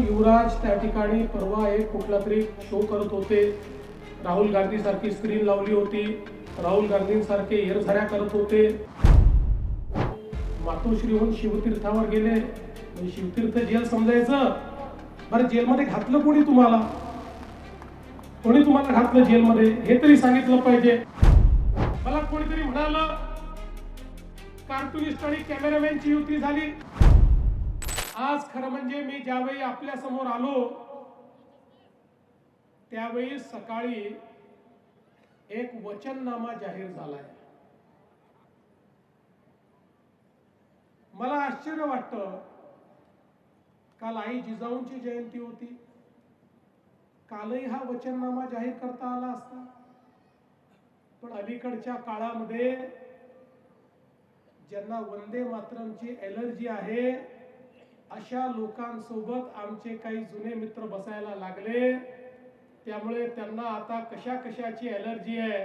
युवराज त्या ठिकाणी परवा एक कुठला तरी शो करत होते. राहुल गांधी सारखी स्क्रीन लावली होती. राहुल गांधींसारखे एरझऱ्या करत होते. मातोश्रीहून शिवतीर्थावर गेले. शिवतीर्थ जेल समजायचं? बरं जेलमध्ये घातलं कोणी तुम्हाला? कोणी तुम्हाला घातलं जेलमध्ये? हे तरी सांगितलं पाहिजे. मला कोणीतरी म्हणाल कार्टुनिस्ट आणि कॅमेरामॅनची युती झाली. आज खरं म्हणजे मी ज्यावेळी आपल्यासमोर आलो त्यावेळी सकाळी एक वचननामा जाहीर झालाय. मला आश्चर्य वाटतं काल आई जिजाऊंची जयंती होती. कालही हा वचननामा जाहीर करता आला असता. पण अलीकडच्या काळामध्ये ज्यांना वंदे मातरमची एलर्जी आहे अशा लोकांसोबत आमचे काही जुने मित्र बसायला लागले. त्यामुळे त्यांना आता कशा कशाची ॲलर्जी आहे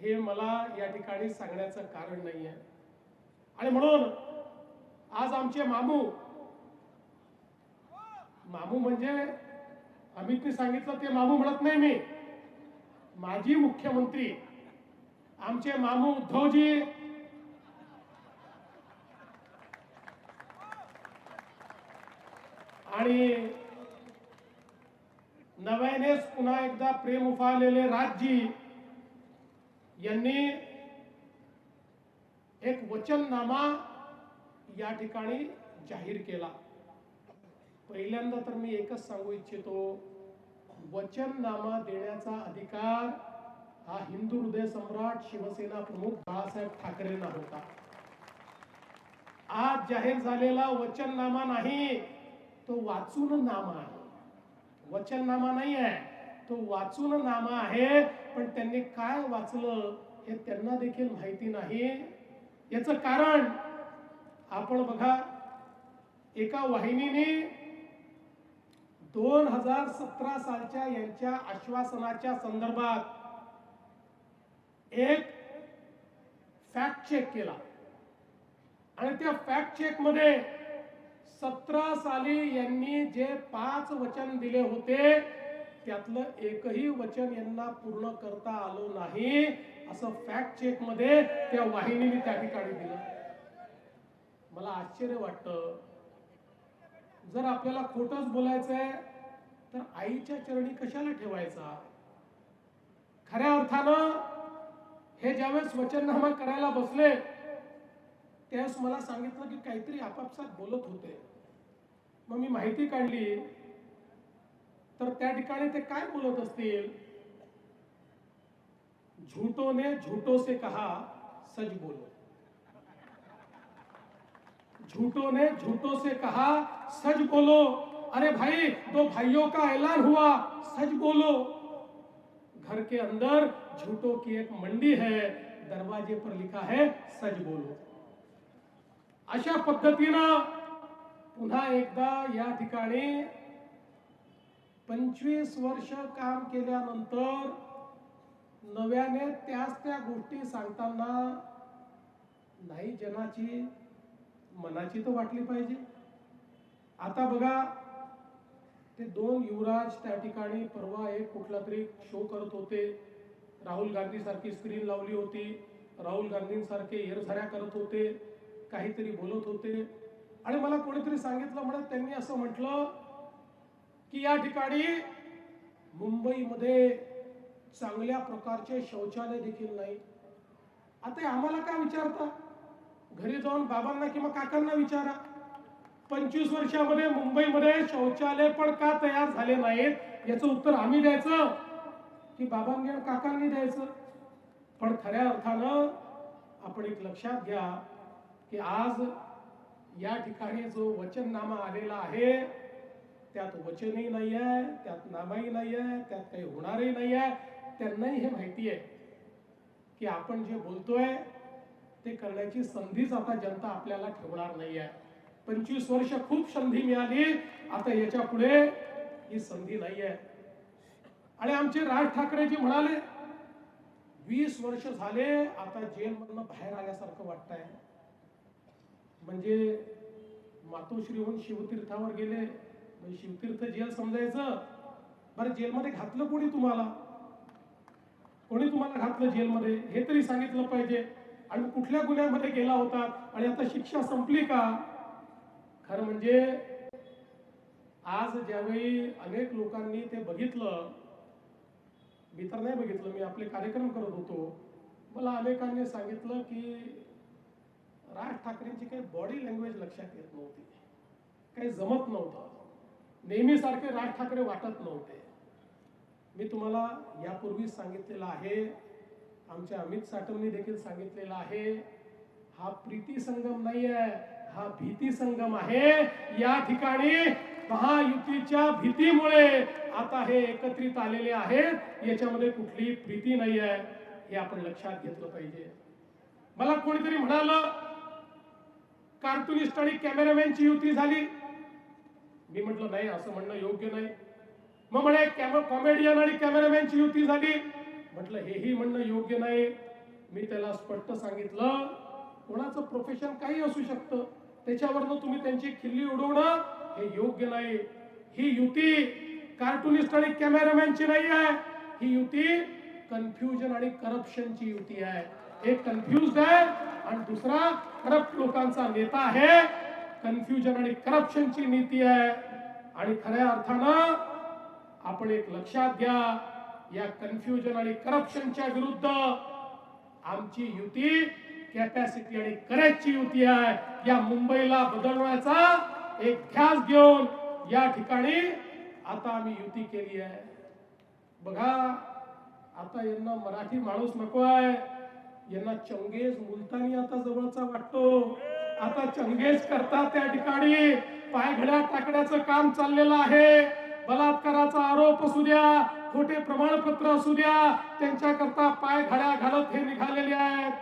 हे मला या ठिकाणी सांगण्याचं कारण नाही आहे आणि म्हणून आज आमचे मामू मामू म्हणजे अमितने सांगितलं ते मामू म्हणत नाही मी. माजी मुख्यमंत्री आमचे मामू उद्धवजी आणि नव्यानेच पुन्हा एकदा प्रेम उफाळलेले राजजी यांनी एक वचननामा या ठिकाणी जाहीर केला. पहिल्यांदा तर मी एकच सांगू इच्छितो वचननामा देण्याचा अधिकार हा हिंदू हृदय सम्राट शिवसेना प्रमुख बाळासाहेब ठाकरेंना होता. आज जाहीर झालेला वचननामा नाही. तो वाचून नामा आहे. वचननामा नाही आहे. तो वाचून नामा आहे पण त्यांनी काय वाचलं हे त्यांना देखील माहिती नाही. याचं कारण आपण बघा एका वाहिनीने दोन हजार सतरा सालच्या यांच्या आश्वासनाच्या संदर्भात एक फॅक्ट चेक केला. आणि त्या फॅक्ट चेकमध्ये सतरा साली यांनी जे पाच वचन दिले होते त्यातलं एकही वचन यांना पूर्ण करता आलं नाही. असं फॅक्ट चेकमध्ये त्या वाहिनीने त्या ठिकाणी दिलं. मला आश्चर्य वाटतं. जर आपल्याला खोटच बोलायचंय तर आईच्या चरणी कशाला ठेवायचा? खऱ्या अर्थानं हे ज्यावेळेस वचननामा करायला बसले त्यावेळेस मला सांगितलं की काहीतरी आपापसात बोलत होते. मग मी माहिती काढली. तर त्या ठिकाणी ते काय बोलत असतील? झूठो ने झूठो से कहा, सच बोलो. झूठो ने झूठो से कहा, सच बोलो. अरे भाई, दो भाइयों का ऐलान हुआ, सच बोलो. घर के अंदर झूठों की एक मंडी है, दरवाजे पर लिखा है, सच बोलो. अशा पद्धतीनं पुन्हा एकदा या ठिकाणी पंचवीस वर्ष काम केल्यानंतर नव्याने त्याच त्या गोष्टी सांगताना नाही जनाची मनाची तर वाटली पाहिजे. आता बघा ते दोन युवराज त्या ठिकाणी परवा एक कुठला तरी शो करत होते. राहुल गांधी सारखी स्क्रीन लावली होती. राहुल गांधींसारखे हेरझऱ्या करत होते. काहीतरी बोलत होते. आणि मला कोणीतरी सांगितलं म्हणत त्यांनी असं म्हटलं की या ठिकाणी मुंबईमध्ये चांगल्या प्रकारचे शौचालय देखील नाही. आता आम्हाला काय विचारता? घरी जाऊन बाबांना किंवा काकांना विचारा. पंचवीस वर्षामध्ये मुंबईमध्ये शौचालय पण का तयार झाले नाहीत? याचं उत्तर आम्ही द्यायचं की बाबांनी आणि काकांनी द्यायचं. पण खऱ्या अर्थानं आपण एक लक्षात घ्या की आज या ठिकाणी जो वचननामा आलेला आहे त्यात वचनही नाही आहे त्यात नामाही नाही आहे त्यात काही होणारही नाही आहे त्यांनाही हे माहिती आहे की आपण जे बोलतोय ते करण्याची संधीच आता जनता आपल्याला ठेवणार नाही आहे पंचवीस वर्ष खूप संधी मिळाली आता याच्यापुढे ही संधी नाही आहे आणि आमचे राज ठाकरेजी म्हणाले वीस वर्ष झाले आता जेलमधनं बाहेर आल्यासारखं वाटतंय. म्हणजे मातोश्रीहून शिवतीर्थावर गेले. म्हणजे शिवतीर्थ जेल समजायचं. बरं जेलमध्ये घातलं कोणी तुम्हाला? कोणी तुम्हाला घातलं जेलमध्ये? हे तरी सांगितलं पाहिजे. आणि कुठल्या गुन्ह्यामध्ये गेला होता? आणि आता शिक्षा संपली का? खरं म्हणजे आज ज्यावेळी अनेक लोकांनी ते बघितलं मी तर नाही बघितलं मी आपले कार्यक्रम करत होतो. मला अनेकांनी सांगितलं की बॉडी लँग्वेज लक्षात येत नव्हती. काही जमत नव्हतं नेहमीसारखे राज ठाकरे वाटत नव्हते. मी तुम्हाला यापूर्वीच सांगितलेलं आहे आमच्या अमित साटमनी देखील सांगितलेलं आहे हा प्रीती संगम नाही आहे हा भीती संगम आहे. या ठिकाणी महायुतीच्या भीतीमुळे आता हे एकत्रित आलेले आहेत. याच्यामध्ये कुठलीही प्रीती नाही आहे हे आपण लक्षात घेतलं पाहिजे. मला कोणीतरी म्हणालं कार्टुनिस्ट आणि कॅमेरामॅनची युती झाली. मी म्हटलं नाही असं म्हणणं योग्य नाही. मग म्हणे कॉमेडियन आणि कॅमेरामॅनची युती झाली. म्हटलं हेही म्हणणं योग्य नाही. मी त्याला स्पष्ट सांगितलं कोणाचं प्रोफेशन काही असू शकतं. त्याच्यावरनं तुम्ही त्यांची खिल्ली उडवणं हे योग्य नाही. ही युती कार्टुनिस्ट आणि कॅमेरामॅनची नाही आहे. ही युती कन्फ्युजन आणि करप्शनची युती आहे. हे कन्फ्युज आहे. आणि दुसरा करप्ट लोकांचा नेता आहे. कन्फ्युजन आणि करप्शनची नीती आहे. आणि खऱ्या अर्थानं आपण एक लक्षात घ्या या कन्फ्युजन आणि करप्शनच्या विरुद्ध आमची युती कॅपॅसिटी आणि करेजची युती आहे. या मुंबईला बदलण्याचा एक ध्यास घेऊन या ठिकाणी आता आम्ही युती केली आहे. बघा आता यांना मराठी माणूस नको आहे. यांना चंगेज मुलतानी आता जवळचा वाटतो. आता चंगेज करतात त्या ठिकाणी. पायघड्या टाकण्याचं काम चाललेलं आहे. बलात्काराचा आरोप असू द्या खोटे प्रमाणपत्र असू द्या त्यांच्याकरता पाय घड्या घालत हे निघालेले आहेत.